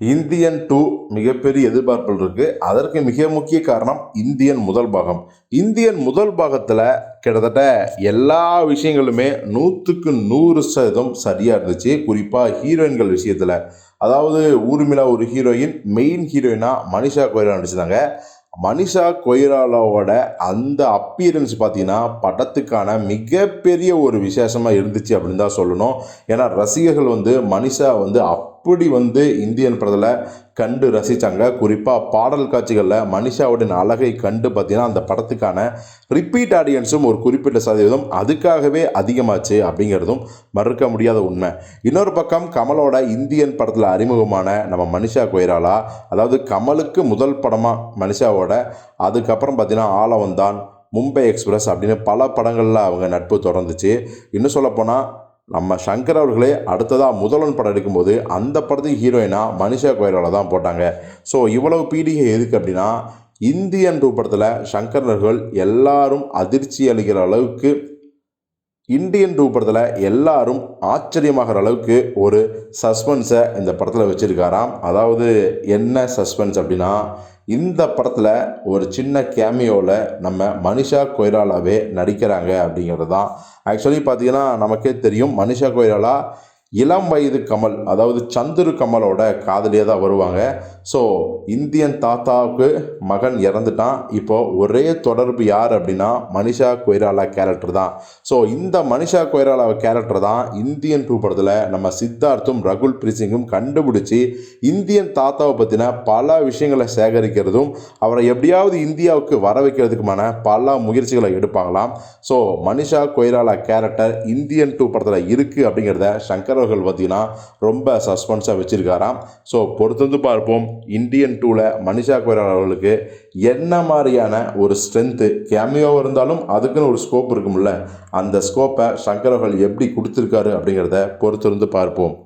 Indian two மிகப்பெரிய எதிர்பார்ப்புகள் இருக்கு. அதற்கு மிக முக்கிய காரணம் இந்தியன் முதல் பாகம். இந்தியன் முதல் பாகத்தில் கிட்டத்தட்ட எல்லா விஷயங்களுமே நூற்றுக்கு நூறு சதவீதம் சரியாக இருந்துச்சு. குறிப்பாக ஹீரோயின்கள் விஷயத்தில். அதாவது ஊர்மிளா ஒரு ஹீரோயின் மெயின் ஹீரோயினாக மனிஷா கோயிலா நடிச்சிருந்தாங்க. மனிஷா கொய்ராலாவோட அந்த அப்பியரன்ஸ் பார்த்தீங்கன்னா படத்துக்கான மிகப்பெரிய ஒரு விசேஷமாக இருந்துச்சு அப்படின்னு தான் சொல்லணும். ஏன்னா ரசிகர்கள் வந்து மனிஷா வந்து அப் அப்படி வந்து இந்தியன் படத்தில் கண்டு ரசித்தாங்க குறிப்பாக பாடல் காட்சிகளில் மனிஷாவுடைய அழகை கண்டு பார்த்தீங்கன்னா அந்த படத்துக்கான ரிப்பீட் ஆடியன்ஸும் ஒரு குறிப்பிட்ட சதவீதம் அதுக்காகவே அதிகமாச்சு அப்படிங்கிறதும் மறுக்க முடியாத உண்மை. இன்னொரு பக்கம் கமலோட இந்தியன் படத்தில் அறிமுகமான நம்ம மனிஷா கொய்ராலா அதாவது கமலுக்கு முதல் படமாக மனிஷாவோட அதுக்கப்புறம் பார்த்தீங்கன்னா ஆலவந்தான் மும்பை எக்ஸ்பிரஸ் அப்படின்னு பல படங்களில் அவங்க நட்பு தொடர்ந்துச்சு. இன்னும் சொல்லப்போனால் நம்ம சங்கர் அவர்களே அடுத்ததாக முதல்வன் படம் எடுக்கும்போது அந்த படத்துக்கு ஹீரோயினாக மனிஷா கோயிலால் தான் போட்டாங்க. ஸோ இவ்வளவு பீடிகை எதுக்கு அப்படின்னா இந்தியன் டூ படத்தில் சங்கர் அவர்கள் எல்லாரும் அதிர்ச்சி அளிக்கிற அளவுக்கு இந்தியன் டூ படத்தில் எல்லாரும் ஆச்சரியமாகிற அளவுக்கு ஒரு சஸ்பென்ஸை இந்த படத்தில் வச்சுருக்காராம். அதாவது என்ன சஸ்பென்ஸ் அப்படின்னா இந்த படத்தில் ஒரு சின்ன கேமியோவில் நம்ம மனிஷா கொய்ராலாவே நடிக்கிறாங்க அப்படிங்கிறது தான் ஆக்சுவலி பார்த்தீங்கன்னா நமக்கே தெரியும் மனிஷா கொய்ராலா இளம் வயது கமல் அதாவது சந்துரு கமலோட காதலியாக தான் வருவாங்க. ஸோ இந்தியன் தாத்தாவுக்கு மகன் இறந்துட்டான். இப்போ ஒரே தொடர்பு யார் அப்படின்னா மனிஷா கொய்ராலா கேரக்டர் தான். ஸோ இந்த மனிஷா கொய்ராலா கேரக்டர் தான் இந்தியன் டூ படத்தில் நம்ம சித்தார்த்தும் ரகுல் பிரீசிங்கும் கண்டுபிடிச்சி இந்தியன் தாத்தாவை பற்றின பல விஷயங்களை சேகரிக்கிறதும் அவரை எப்படியாவது இந்தியாவுக்கு வர வைக்கிறதுக்குமான பல முயற்சிகளை எடுப்பாங்களாம். So Manisha Koirala character Indian two படத்தில் இருக்குது அப்படிங்கிறத சங்கர் அவர்கள் பார்த்தீங்கன்னா ரொம்ப சஸ்பென்ஸாக வச்சுருக்காராம். ஸோ பொறுத்திருந்து பார்ப்போம். இந்தியன் டூவில் மனிஷா கொய்ராலா அவர்களுக்கு என்ன மாதிரியான ஒரு ஸ்ட்ரென்த்து கேமியோவாக இருந்தாலும் அதுக்குன்னு ஒரு ஸ்கோப் இருக்கும்ல. அந்த ஸ்கோப்பை சங்கர் அவர்கள் எப்படி கொடுத்துருக்காரு அப்படிங்கிறத பொறுத்திருந்து பார்ப்போம்.